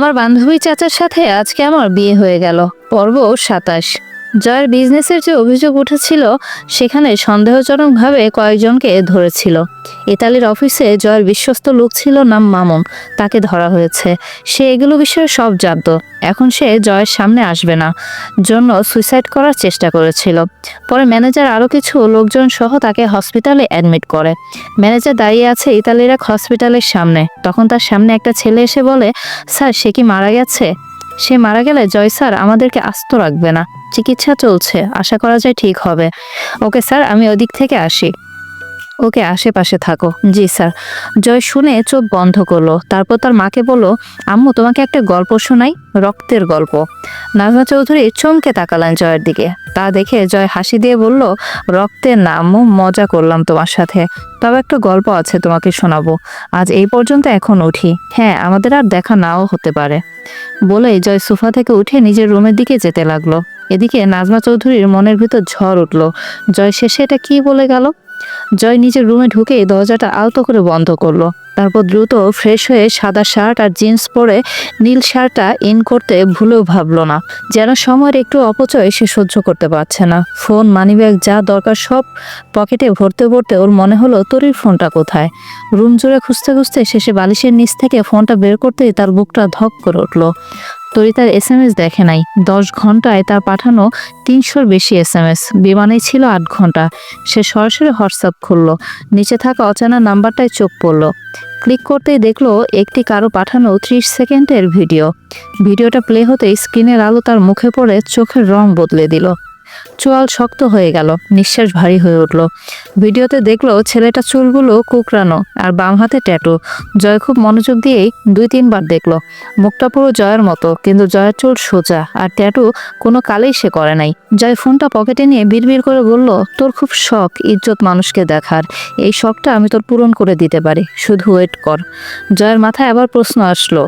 আমার বান্ধবী চাচার সাথে আজকে আমার বিয়ে হয়ে গেল। পর্ব সাতাশ। জয়ের বিজনেসের যে অভিযোগ উঠেছিল, সেখানে সন্দেহজনকভাবে কয়েকজনকে ধরেছিল। ইতালির অফিসে জয়ের বিশ্বস্ত লোক ছিল নাম মামুন, তাকে ধরা হয়েছে। সে এগুলো বিষয়ে সব জানত। এখন সে জয়ের সামনে আসবে না, জন্য সুইসাইড করার চেষ্টা করেছিল। পরে ম্যানেজার আরও কিছু লোকজন সহ তাকে হসপিটালে অ্যাডমিট করে। ম্যানেজার দাঁড়িয়ে আছে ইতালির এক হসপিটালের সামনে। তখন তার সামনে একটা ছেলে এসে বলে, স্যার, সে কি মারা গেছে? সে মারা গেলে জয় স্যার, আমাদেরকে আস্ত রাখবে না। চিকিৎসা চলছে, আশা করা যায় ঠিক হবে। ওকে স্যার, আমি ওদিক থেকে আসি। ওকে আশেপাশে থাকো। জি স্যার। জয় শুনে চোখ বন্ধ করল। তারপর তার মাকে বলল, আম্মু, তোমাকে একটা গল্প শোনাই, রক্তের গল্প। নাজমা চৌধুরী চমকে তাকালেন জয়ের দিকে। তা দেখে জয় হাসি দিয়ে বলল, রক্তের না মজা করলাম তোমার সাথে। তবে একটা গল্প আছে তোমাকে শোনাবো। আজ এই পর্যন্ত এখন উঠি। হ্যাঁ আমাদের আর দেখা নাও হতে পারে। বলে জয় সোফা থেকে উঠে নিজের রুমের দিকে যেতে লাগল। এদিকে নাজমা চৌধুরীর মনের ভিতর ঝড় উঠল। জয় শেষে এটা কি বলে গেল? জয় নিজের রুমে ঢুকে দরজাটা আলতো করে বন্ধ করল। তারপর দ্রুত ফ্রেশ হয়ে সাদা শার্ট আর জিন্স পরে নীল শার্টটা ইন করতে ভুলেও ভাবলো না। যেন সময়ের একটু অপচয় সে সহ্য করতে পারছে না। ফোন মানিব্যাগ যা দরকার সব পকেটে ভরতে ভরতে ওর মনে হলো তরির ফোনটা কোথায়? রুম জুড়ে খুঁজতে খুঁজতে শেষে বালিশের নিচ থেকে ফোনটা বের করতেই তার বুকটা ধক করে উঠল। তরি তার এস এম এস দেখে নাই। দশ ঘন্টায় তার পাঠানো তিনশোর বেশি এস এম এস বিমানে ছিল আট ঘণ্টা। সে সরাসরি হোয়াটসঅ্যাপ খুললো। নিচে থাকা অচেনা নাম্বারটায় চোখ পড়ল। ক্লিক করতেই দেখল একটি কারও পাঠানো ত্রিশ সেকেন্ডের ভিডিও। ভিডিওটা প্লে হতেই স্ক্রিনের আলো তার মুখে পড়ে, চোখের রং বদলে দিল। চোয়াল শক্ত হয়ে গেল, নিঃশ্বাস ভারী হয়ে উঠল। ভিডিওতে দেখল ছেলেটা চুলগুলো কুকরানো আর বাম হাতে ট্যাটু জয় খুব মনোযোগ দিয়েই দুই তিনবার দেখল। মুখটা পুরো জয়ের মতো, কিন্তু জয়ের চুল সোজা আর ট্যাটু কোনো কালেই সে করে নাই। জয় ফোনটা পকেটে নিয়ে বিড়বিড় করে বলল, তোর খুব শখ ইজ্জত মানুষকে দেখার। এই শখটা আমি তোর পূরণ করে দিতে পারি। শুধু ওয়েট কর। জয়ের মাথায় আবার প্রশ্ন আসলো।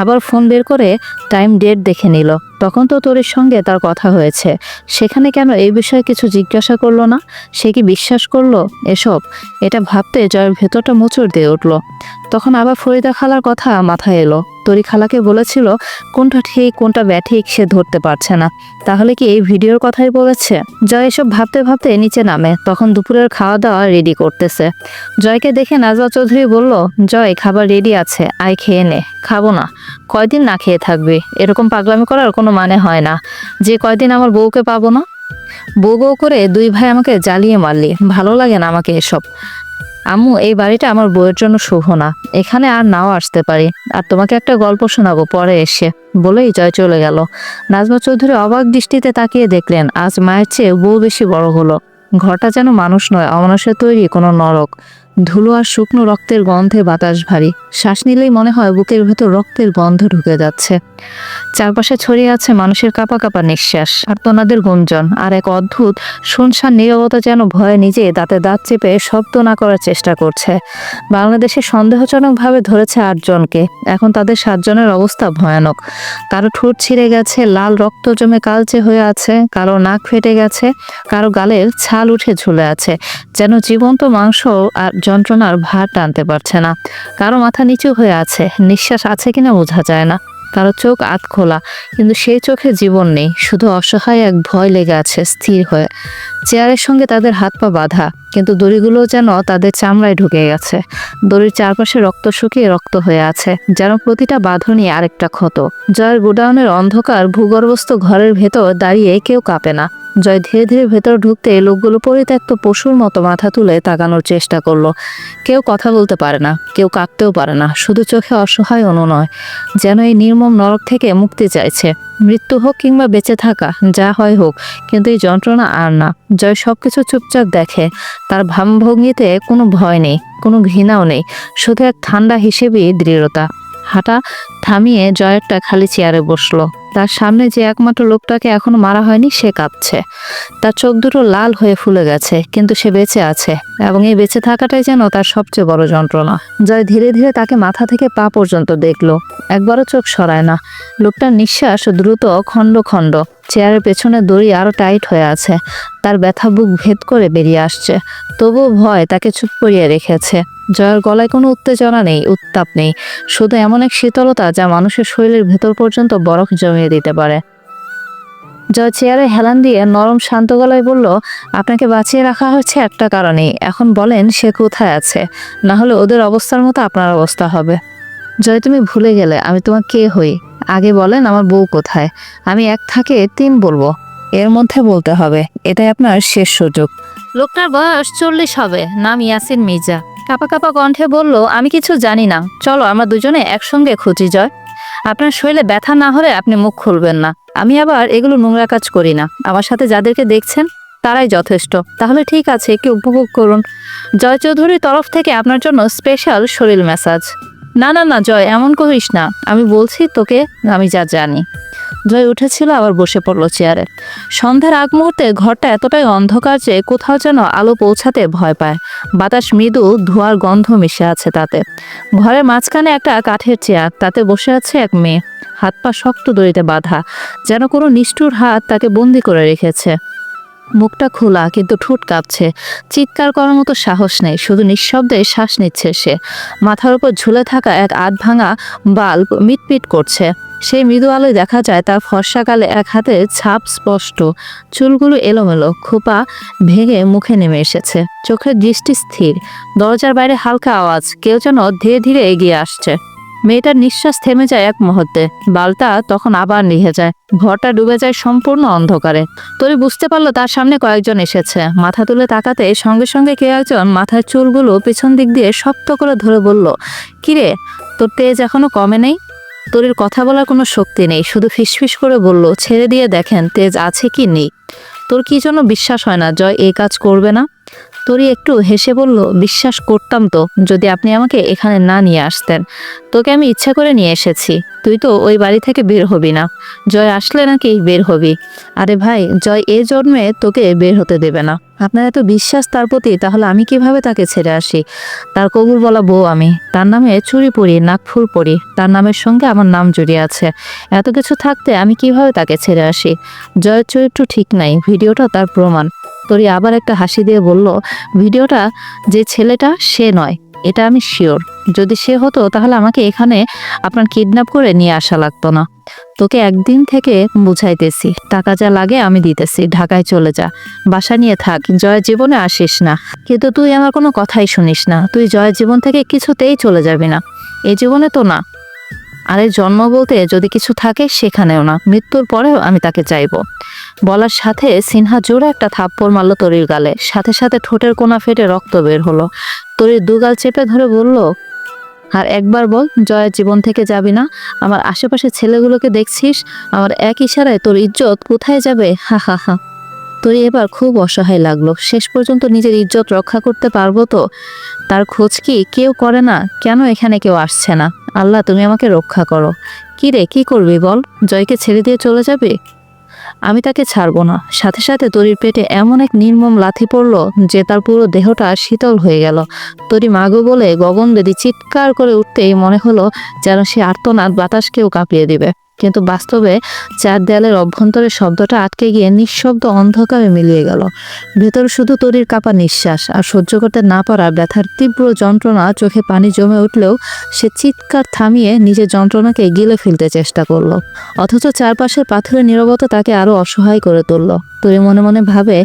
আবার ফোন বের করে টাইম ডেট দেখে নিল। তখন তো তোরের সঙ্গে তার কথা হয়েছে। সেখানে কেন এই বিষয়ে কিছু জিজ্ঞাসা করল না? সে কি বিশ্বাস করল এসব? এটা ভাবতে জয়ের ভেতরটা মোচড় দিয়ে উঠল। তখন আবার ফরিদা খালার কথা মাথায় এলো। তরি খালাকে বলেছিল, কোনটা ঠিক, কোনটা ব্যাঠিক সে ধরতে পারছে না। তাহলে কি এই ভিডিওর কথাই বলেছে? জয় এসব ভাবতে ভাবতে নিচে নামে। তখন দুপুরের খাওয়া দাওয়া রেডি করতেছে। জয়কে দেখে নাজমা চৌধুরী বলল, জয়, খাবার রেডি আছে, আয় খেয়ে নে। খাব না। কয়দিন না খেয়ে থাকবে? এরকম পাগলামি করার কোনো মানে হয় না। যে কয়দিন আমার বউকে পাবো না? বউ বউ করে দুই ভাই আমাকে জ্বালিয়ে মারলি। ভালো লাগে না আমাকে এসব। আম্মু, এই বাড়িটা আমার বউয়ের জন্য শুভ না। এখানে আর নাও আসতে পারি। আর তোমাকে একটা গল্প শোনাবো পরে এসে। বলেই জয় চলে গেল। নাজমা চৌধুরী অবাক দৃষ্টিতে তাকিয়ে দেখলেন, আজ মায়ের চেয়ে বউ বেশি বড় হলো। ঘরটা যেন মানুষ নয়, অমানুষের তৈরি কোনো নরক। ধুলো আর শুকনো রক্তের গন্ধে বাতাস ভারী। শ্বাস নিলেই মনে হয় বুকের ভেতর রক্তের গন্ধ ঢুকে যাচ্ছে। চারপাশে ছড়িয়ে আছে মানুষের কাপা কাপা নিঃশ্বাস আর্তনাদের গুঞ্জন। আর এক অদ্ভুত, শুনশান নীরবতা যেন ভয়ে নিজে দাঁতে দাঁত চেপে শব্দ না করার চেষ্টা করছে। বাংলাদেশে সন্দেহজনকভাবে ধরেছে আটজনকে। এখন তাদের সাতজনের অবস্থা ভয়ানক। কারও ঠোঁট ছিঁড়ে গেছে, লাল রক্ত জমে কালচে হয়ে আছে, কারও নাক ফেটে গেছে, কারও গালের ছাল উঠে ঝুলে আছে। যেন জীবন্ত মাংস আর যন্ত্রণার ভার টানতে পারছে না। কারও মাথা নিচু হয়ে আছে, নিঃশ্বাস আছে কিনা বোঝা যায় না। কারও চোখ আত খোলা, কিন্তু সেই চোখে জীবন নেই, শুধু অসহায় এক ভয় লেগে আছে, স্থির হয়ে। চেয়ারের সঙ্গে তাদের হাত পা বাঁধা, কিন্তু দড়িগুলো যেন তাদের চামড়ায় ঢুকে গেছে। দড়ির চারপাশে রক্ত শুকিয়ে রক্ত হয়ে আছে, যেন প্রতিটা বাঁধনই আরেকটা ক্ষত। জয়ের গোডাউনের অন্ধকার, ভূগর্ভস্থ ঘরের ভেতর দাঁড়িয়ে কেউ কাঁপে না। জয় ধীরে ধীরে ভেতর ঢুকতে লোকগুলো পরিত্যক্ত পশুর মতো মাথা তুলে তাকানোর চেষ্টা করল। কেউ কথা বলতে পারে না, কেউ কাঁদতেও পারে না, শুধু চোখে অসহায় অনুনয়, যেন এই নির্মম নরক থেকে মুক্তি চাইছে। মৃত্যু হোক কিংবা বেঁচে থাকা, যা হয় হোক, কিন্তু এই যন্ত্রণা আর না। জয় সবকিছু চুপচাপ দেখে, তার ভাবভঙ্গিতে কোনো ভয় নেই, কোনো ঘৃণাও নেই, শুধু এক ঠান্ডা হিসেবেই দৃঢ়তা। হাঁটা থামিয়ে জয়েরটা খালি চেয়ারে বসল। তার সামনে যে একমাত্র লোকটাকে এখনও মারা হয়নি, সে কাঁপছে। তার চোখ দুটো লাল হয়ে ফুলে গেছে, কিন্তু সে বেঁচে আছে এবং এই বেঁচে থাকাটাই যেন তার সবচেয়ে বড় যন্ত্রণা। জয় ধীরে ধীরে তাকে মাথা থেকে পা পর্যন্ত দেখল। একবারও চোখ সরায় না। লোকটার নিঃশ্বাস দ্রুত খণ্ড খণ্ড। চেয়ারের পেছনে দড়ি আরও টাইট হয়ে আছে। তার ব্যথা বুক ভেদ করে বেরিয়ে আসছে। তবুও ভয় তাকে চুপ করিয়ে রেখেছে। জয়ের গলায় কোনো উত্তেজনা নেই, উত্তাপ নেই। শুধু এমন এক শীতলতা যা মানুষের শরীরের ভেতর পর্যন্ত বরফ জমিয়ে দিতে পারে। জয় চেয়ারে হেলান দিয়ে নরম শান্ত গলায় বলল, আপনাকে বাঁচিয়ে রাখা হচ্ছে একটা কারণেই। এখন বলেন সে কোথায় আছে। না হলে ওদের অবস্থার মতো আপনার অবস্থা হবে। জয়, তুমি ভুলে গেলে, আমি তোমার কে হই? আগে বলেন আমার বউ কোথায়। আমি এক থাকে তিন বলব। এর মধ্যে বলতে হবে। এটাই আপনার শেষ সুযোগ। লোকটার বয়স চল্লিশ হবে। নাম ইয়াসিন মির্জা। কাপা কাপা কণ্ঠে বলল, আমি কিছু জানি না। চলো, আমরা দুজনে একসঙ্গে খুঁজি, জয়। আপনার শরীরে ব্যথা না হলে আপনি মুখ খুলবেন না। আমি আবার এগুলো নোংরা কাজ করি না। আমার সাথে যাদেরকে দেখছেন, তারাই যথেষ্ট। তাহলে ঠিক আছে, একটু উপভোগ করুন। জয় চৌধুরীর তরফ থেকে আপনার জন্য স্পেশাল শরীর ম্যাসাজ না না না, জয়, এমন করিস না। আমি বলছি তোকে, আমি যা জানি। জয় উঠেছিল আবার বসে পড়ল চেয়ারে। সন্ধ্যার আগ মুহূর্তে ঘরটা এতটাই অন্ধকার যে কোথাও যেন আলো পৌঁছাতে ভয় পায়। বাতাস, মৃদু, ধোঁয়ার গন্ধ মিশে আছে তাতে। ঘরের মাঝখানে একটা কাঠের চেয়ার, তাতে বসে আছে এক মেয়ে। হাত পা শক্ত দড়িতে বাঁধা, যেন কোনো নিষ্ঠুর হাত তাকে বন্দি করে রেখেছে। মুখটা খোলা, কিন্তু ঠোঁট কাঁপছে। চিৎকার করার মতো সাহস নেই, শুধু নিঃশব্দে শ্বাস নিচ্ছে সে। মাথার উপর ঝুলে থাকা এক আধ ভাঙা বাল্ব মিটমিট করছে। সেই মৃদু আলোয় দেখা যায় তার ফর্সাকালে এক হাতে ছাপ স্পষ্ট। চুলগুলো এলোমেলো, খোপা ভেঙে মুখে নেমে এসেছে। চোখের দৃষ্টি স্থির। দরজার বাইরে হালকা আওয়াজ, কেউ যেন ধীরে ধীরে এগিয়ে আসছে। মেয়েটার নিঃশ্বাস থেমে যায় এক মুহূর্তে। বালটা তখন আবার নিভে যায়। ঘরটা ডুবে যায় সম্পূর্ণ অন্ধকারে। তরি বুঝতে পারল তার সামনে কয়েকজন এসেছে। মাথা তুলে তাকাতে সঙ্গে সঙ্গে কেউ একজন মাথার চুলগুলো পেছন দিক দিয়ে শক্ত করে ধরে বলল, কিরে, তোর তেজ এখনও কমে নেই? তরির কথা বলার কোনো শক্তি নেই, শুধু ফিসফিস করে বলল, ছেড়ে দিয়ে দেখেন, তেজ আছে কি নেই? তোর কি জন্য বিশ্বাস হয় না, জয় এই কাজ করবে না? তরি একটু হেসে বলল, বিশ্বাস করতাম তো, যদি আপনি আমাকে এখানে না নিয়ে আসতেন। তোকে আমি ইচ্ছা করে নিয়ে এসেছি। তুই তো ওই বাড়ি থেকে বের হবি না। জয় আসলে নাকি বের হবি? আরে ভাই, জয় এ জন্মে তোকে বের হতে দেবে না। আপনার এত বিশ্বাস তার প্রতি, তাহলে আমি কীভাবে তাকে ছেড়ে আসি? তার কবুল বলা বউ আমি। তার নামে চুরি পড়ি নাকফুল পড়ি। তার নামের সঙ্গে আমার নাম জড়িয়ে আছে। এত কিছু থাকতে আমি কীভাবে তাকে ছেড়ে আসি? জয়ের চরিত্র ঠিক নাই, ভিডিওটা তার প্রমাণ। তরি আবার একটা হাসি দিয়ে বলল, ভিডিওটা যে ছেলেটা, সে নয়। এটা আমি শিওর যদি সে হতো, তাহলে আমাকে এখানে আপনার কিডন্যাপ করে নিয়ে আসা লাগতো না। তোকে একদিন থেকে বুঝাইতেছি। টাকা যা লাগে আমি দিতেছি। ঢাকায় চলে যা। বাসা নিয়ে থাক। জয়ের জীবনে আসিস না। কিন্তু তুই আমার কোনো কথাই শুনিস না। তুই জয় জীবন থেকে কিছুতেই চলে যাবি না। এই জীবনে তো না। আরে জন্ম বলতে যদি কিছু থাকে সেখানেও না, মৃত্যুর পরেও আমি তাকে চাইব। বলার সাথে সিনহা জোরে একটা থাপ্পড় মারল তরির গালে। সাথে সাথে ঠোঁটের কোনা ফেটে রক্ত বের হলো। তরির দুগাল চেপে ধরে বলল, আর একবার বল জয়ের জীবন থেকে যাবি না? আমার আশেপাশে ছেলেগুলোকে দেখছিস? আমার এক ইশারায় তোর ইজ্জত কোথায় যাবে? হা হা হা। তোর এবার খুব অসহায় লাগল। শেষ পর্যন্ত নিজের ইজ্জত রক্ষা করতে পারব তো? তার খোঁজ কি কেউ করে না? কেন এখানে কেউ আসছে না? আল্লাহ, তুমি আমাকে রক্ষা করো। কি রে, কী করবি বল? জয়কে ছেড়ে দিয়ে চলে যাবে? আমি তাকে ছাড়বো না। সাথে সাথে তরির পেটে এমন এক নির্মম লাথি পড়ল যে তার পুরো দেহটা শীতল হয়ে গেল। তরি মাগো বলে গগন বেদি চিৎকার করে উঠতেই মনে হলো যেন সে আর্তনাদ বাতাসকেও কাঁপিয়ে দিবে। কিন্তু বাস্তবে চার দেয়ালের অভ্যন্তরে শব্দটা আটকে গিয়ে নিঃশব্দ অন্ধকারে মিলিয়ে গেল। ভেতর শুধু তরির কাপা নিঃশ্বাস আর সহ্য করতে না পারা ব্যথার তীব্র যন্ত্রণা চোখে পানি জমে উঠলেও সে চিৎকার থামিয়ে নিজের যন্ত্রণাকে গিলে ফেলতে চেষ্টা করল। অথচ চারপাশের পাথরের নীরবতা তাকে আরও অসহায় করে তুলল। তরি মনে মনে ভাবে,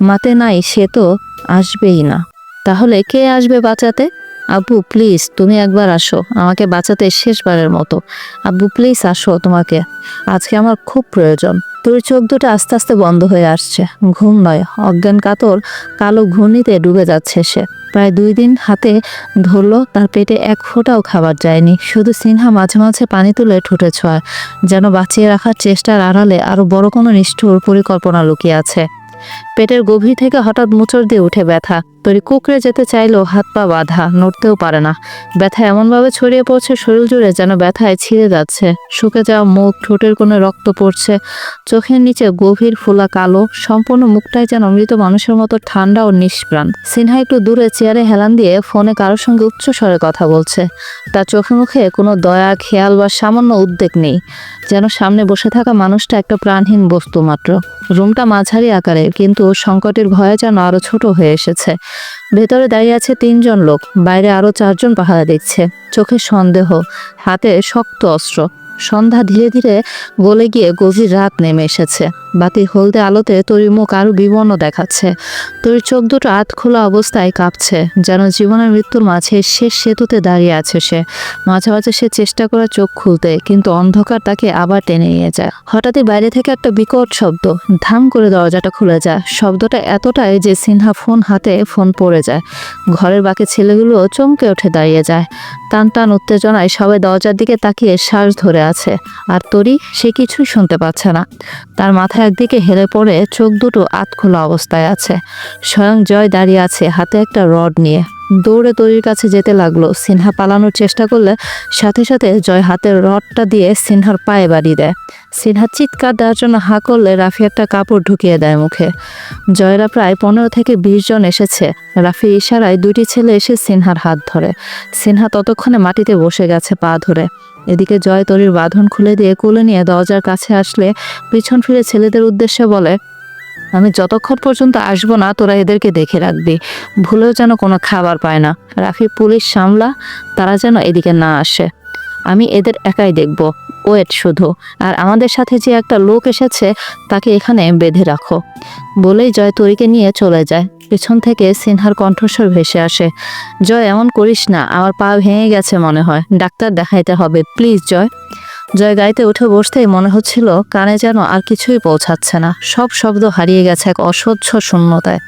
মাতে নাই, সে তো আসবেই না। তাহলে কে আসবে বাঁচাতে? আব্বু প্লিজ তুমি একবার আসো। আমাকে বাঁচাতে শেষবারের মতো। আব্বু প্লিজ আসো তোমাকে। আজকে আমার খুব প্রয়োজন। তোর চোখ দুটো আস্তে আস্তে বন্ধ হয়ে আসছে। ঘুম নয়। অজ্ঞান কাতর কালো ঘূর্ণিতে ডুবে যাচ্ছে সে। প্রায় দুই দিন হাতে ধরলো, তার পেটে এক ফোঁটাও খাবার যায়নি। শুধু সিনহা মাঝে মাঝে পানি তুলে ঠুটে ছোঁয় যেন বাঁচিয়ে রাখার চেষ্টার আড়ালে আরও বড় কোনো নিষ্ঠুর পরিকল্পনা লুকিয়ে আছে। পেটের গভীর থেকে হঠাৎ মুচড় দিয়ে উঠে ব্যথা। তরি কুকড়ে যেতে চাইলেও হাত পা বাঁধা, নড়তেও পারে না। ব্যথা এমনভাবে ছড়িয়ে পড়ছে, শরীর জুড়ে যেন ব্যথায় ছিঁড়ে যাচ্ছে। শুকে যাওয়া মুখ, ঠোঁটের কোনো রক্ত পড়ছে। চোখের নিচে গভীর ফোলা কালো, সম্পূর্ণ মুখটাই যেন মৃত মানুষের মতো ঠান্ডা ও নিষ্প্রাণ। সিনহা একটু দূরে চেয়ারে হেলান দিয়ে ফোনে কারোর সঙ্গে উচ্চ স্বরে কথা বলছে। তার চোখে মুখে কোনো দয়া, খেয়াল বা সামান্য উদ্বেগ নেই। যেন সামনে বসে থাকা মানুষটা একটা প্রাণহীন বস্তু মাত্র। রুমটা মাঝারি আকারের, কিন্তু সংকটের ভয়ে যেন আরও ছোট হয়ে এসেছে। ভেতরে দাঁড়িয়ে আছে তিনজন লোক, বাইরে আরও চারজন পাহারা দেখছে। চোখে সন্দেহ, হাতে শক্ত অস্ত্র। সন্ধ্যা ধীরে ধীরে গলে গিয়ে গভীর রাত নেমে এসেছে। বাতি হলদে আলোতে তরির মুখ আরও বিবর্ণ দেখাচ্ছে। তরির চোখ দুটো আত খোলা অবস্থায় কাঁপছে, যেন জীবনের মৃত্যুর মাঝে শেষ সেতুতে দাঁড়িয়ে আছে সে। মাঝে মাঝে সে চেষ্টা করে চোখ খুলতে, কিন্তু অন্ধকার তাকে আবার টেনে নিয়ে যায়। হঠাৎই বাইরে থেকে একটা বিকট শব্দ, ধাম করে দরজাটা খুলে যায়। শব্দটা এতটাই যে সিনহা ফোন হাতে ফোন পড়ে যায়। ঘরের বাকি ছেলেগুলো চমকে উঠে দাঁড়িয়ে যায়। টান টান উত্তেজনায় সবাই দরজার দিকে তাকিয়ে শ্বাস ধরে আছে। আর তরি সে কিছুই শুনতে পাচ্ছে না। তার মাথা একদিকে হেলে পড়ে চোখ দুটো আতখোলা অবস্থায় আছে। স্বয়ং জয় দাঁড়িয়ে আছে হাতে একটা রড নিয়ে। দৌড়ে তরির কাছে যেতে লাগল। সিনহা পালানোর চেষ্টা করলে সাথে সাথে জয় হাতের রডটা দিয়ে সিনহার পায়ে বাড়ি দেয়। সিনহা চিৎকার দেওয়ার জন্য হা করলে রাফি একটা কাপড় ঢুকিয়ে দেয় মুখে। জয়রা প্রায় পনেরো থেকে বিশ জন এসেছে। রাফি ইশারায় দুটি ছেলে এসে সিনহার হাত ধরে। সিনহা ততক্ষণে মাটিতে বসে গেছে পা ধরে। এদিকে জয় তরির বাঁধন খুলে দিয়ে কোলে নিয়ে দরজার কাছে আসলে পিছন ফিরে ছেলেদের উদ্দেশ্যে বলে, আমি যতক্ষণ পর্যন্ত আসব না, তোরা এদেরকে দেখে রাখবি। ভুলেও যেন কোনো খাবার পায় না। রাফি পুলিশ সামলা, তারা যেন এদিকে না আসে। আমি এদের একাই দেখব, ওয়েট শুধু। আর আমাদের সাথে যে একটা লোক এসেছে, তাকে এখানে বেঁধে রাখো। বলেই জয় তরিকে নিয়ে চলে যায়। পেছন থেকে সিনহার কণ্ঠস্বর ভেসে আসে। জয়, এমন করিস না, আমার পা ভেঙে গেছে মনে হয়। ডাক্তার দেখাইতে হবে, প্লিজ, জয়। জয় গাইতে উঠে বসতেই মনে হচ্ছিল কানে যেন আর কিছুই পৌঁছাচ্ছে না। সব শব্দ হারিয়ে গেছে এক অসহ্য শূন্যতায়।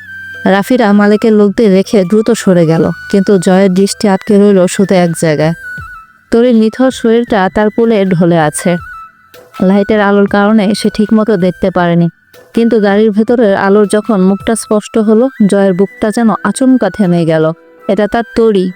রাফিরা মালিকের লোকদের রেখে দ্রুত সরে গেল, কিন্তু জয়ের দৃষ্টি আটকে রইল শুধু এক জায়গায়। তরির নিথর শরীরটা তার কোলে ঢলে আছে। লাইটের আলোর কারণে সে ঠিকমতো দেখতে পারেনি। কিন্তু গাড়ির ভেতরের আলোর যখন মুখটা স্পষ্ট হলো, জয়ের বুকটা যেন আচমকা থেমে গেল। এটা তার তরি।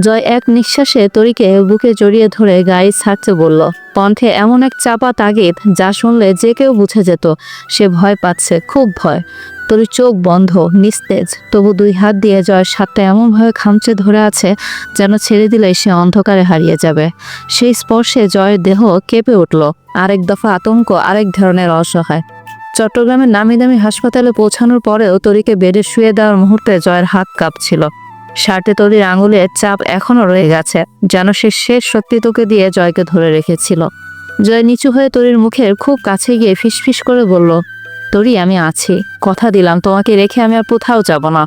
জয় এক নিঃশ্বাসে তরিকে বুকে জড়িয়ে ধরে গায়ে ছাড়তে বলল, কণ্ঠে এমন এক চাপা তাগিদ যা শুনলে যে কেউ বুঝে যেত। সে ভয় পাচ্ছে, খুব ভয়। তরি চোখ বন্ধ, নিস্তেজ। তবু দুই হাত দিয়ে জয়ের সাতটা এমনভাবে খামচে ধরে আছে যেন ছেড়ে দিলে সে অন্ধকারে হারিয়ে যাবে। সেই স্পর্শে জয়ের দেহ কেঁপে উঠল। আরেক দফা আতঙ্ক, আরেক ধরনের অসহায়। চট্টগ্রামের নামি দামি হাসপাতালে পৌঁছানোর পরেও তরিকে বেডে শুয়ে দেওয়ার মুহূর্তে জয়ের হাত কাঁপছিল। শার্টে তরির আঙুলের চাপ এখনও রয়ে গেছে, যেন সে শেষ সত্যি তোকে দিয়ে জয়কে ধরে রেখেছিল। জয় নিচু হয়ে তরির মুখের খুব কাছে গিয়ে ফিসফিস করে বলল, তরি, আমি আছি। কথা দিলাম, তোমাকে রেখে আমি আর কোথাও যাব না।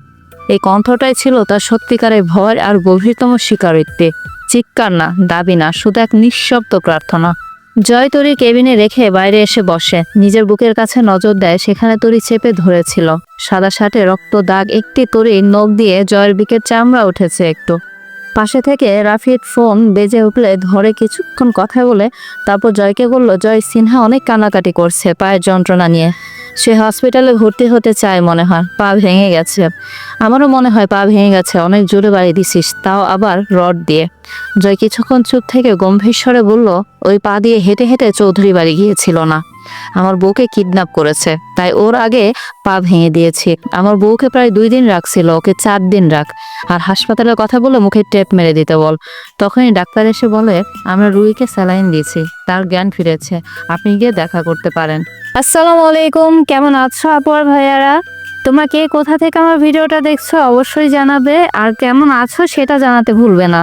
এই কণ্ঠটাই ছিল তার সত্যিকারের ভয় আর গভীরতম স্বীকারোক্তি। চিৎকার না, দাবি না, শুধু এক নিঃশব্দ প্রার্থনা। জয় তরি কেবিনে রেখে বাইরে এসে বসে। নিজের বুকের কাছে নজর দেয়, সেখানে তরি চেপে ধরেছিল। সাদা শার্টে রক্ত দাগ, একটি তরির নখ দিয়ে জয়ের বিকের চামড়া উঠেছে একটু। পাশে থেকে রাফির ফোন বেজে উঠলে ধরে কিছুক্ষণ কথা বলে, তারপর জয়কে বলল, জয়, সিনহা অনেক কান্নাকাটি করছে পায়ের যন্ত্রণা নিয়ে। সে হসপিটালে ভর্তি হতে চায় মনে হয়, পা ভেঙে গেছে। আমারও মনে হয় পা ভেঙে গেছে, অনেক জোরে বাড়ি দিছিস, তাও আবার রড দিয়ে। জয় কিছুক্ষণ চুপ থেকে গম্ভীর স্বরে বলল ওই পা দিয়ে হেঁটে হেঁটে চৌধুরী বাড়ি গিয়েছিল না। আমার বউকে কিডন্যাপ করেছে, তাই ওর আগে পা ভেঙে দিয়েছি। আমার বউকে প্রায় দুই দিন রাখছিল, ওকে চার দিন রাখ। আর হাসপাতালের কথা বলে মুখে টেপ মেরে দিতে বল। তখনই ডাক্তার এসে বলে, আমরা রুইকে স্যালাইন দিয়েছি, তার জ্ঞান ফিরেছে, আপনি গিয়ে দেখা করতে পারেন। আসসালামু আলাইকুম, কেমন আছো আপুর ভাইয়ারা? তোমরা কে কোথা থেকে আমার ভিডিওটা দেখছ অবশ্যই জানাবে, আর কেমন আছো সেটা জানাতে ভুলবে না।